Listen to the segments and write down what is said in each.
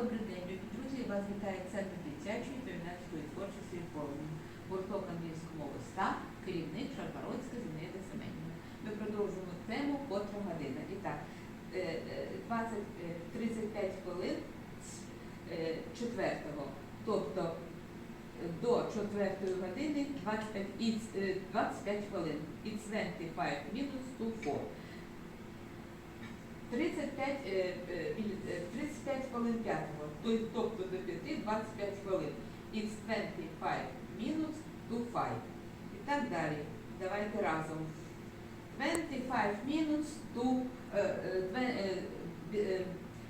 Добрий день, друзі. Вас вітає Центр дитячої та юнацької творчості «Форум». Гурток англійської мови СТА, керівник Шарбародська Зінаїда Семенівна. Ми продовжуємо тему котра година. І так, е, е, 20, е, 35 хвилин з е, четвертого, тобто е, до четвертої години 25, it's, е, 25 хвилин. It's 25 minutes to 4. 35, е, е, е, 35 хвилин п'ятого, тобто до 5, 25 хвилин. It's 25 minutes to 5. І так далі. Давайте разом. 25 minutes to е, е, две- е, бі- е,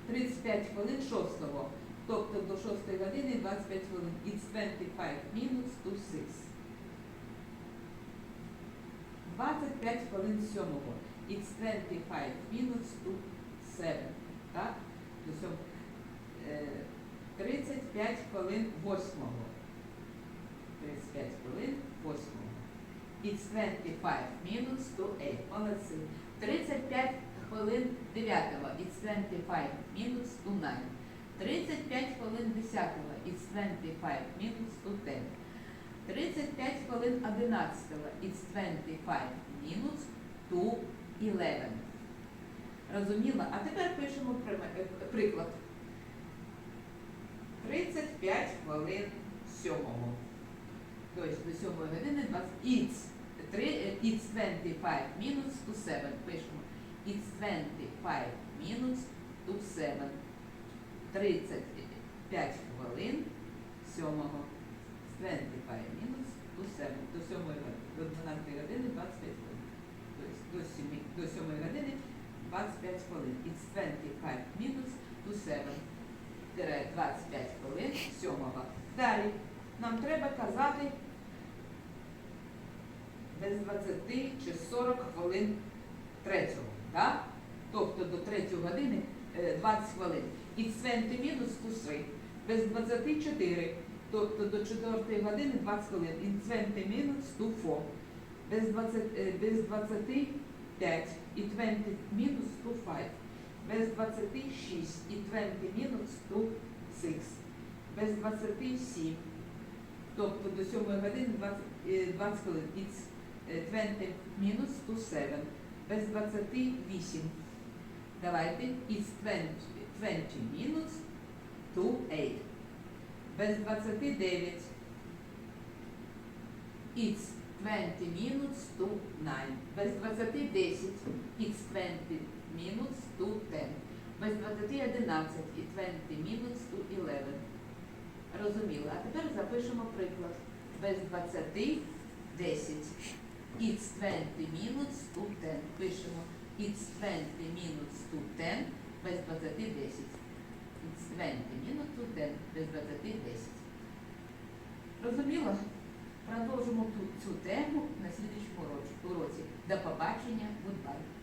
35 хвилин шостого. Тобто до 6 години 25 хвилин. It's 25 minutes to 6. 25 хвилин сьомого. It's 25 minutes to 7. Так? До сьом... е, 35 хвилин восьмого. 35 хвилин восьмого. It's 25 minutes to 8. Молодці. 35 хвилин дев'ятого. It's 25 minutes to 9. 35 хвилин десятого. It's 25 minutes to 10. 35 хвилин 11. It's 25 minutes to 11. Розуміла? А тепер пишемо е, приклад. 35 хвилин сьомого. Тобто до 7 години 20. It's, три- е, it's 25 minutes to 7. Пишемо. It's 25 minutes to 7. 35 хвилин сьомого. 25 minutes to 7. До 7 години. До 12 години 25 хвилин. Тобто до 7, до 7 години 25 хвилин. It's 25 minutes to 7. Тире 25 хвилин сьомого. Далі нам треба казати без 20 чи 40 хвилин третього. Так? Тобто до 3 години е, 20 хвилин. It's 20 minutes to 3. Без 24. Тобто до 4 години 20 хвилин. 20 minutes to 4. Без 20, е, 25 і 20 minutes to 5. Без 26 і 20 minutes to 6. Без 27. Тобто до 7 години 20, е, 20 хвилин. It's е, 20 minutes to 7. Без 28. Давайте. It's 20, 20 minutes to 8. Без 29. It's 20 minutes to 9. Без 20 10. It's 20 minutes to 10. Без 20 11 і 20 minutes to 11. Розуміли. А тепер запишемо приклад. Без 20 10. It's 20 minutes to 10. Пишемо. It's 20 minutes to 10. Без 20 10. It's 20 minutes to 10. Без 20 10. Розуміло? Продовжимо цю тему на слідчому уроці. До побачення. Goodbye.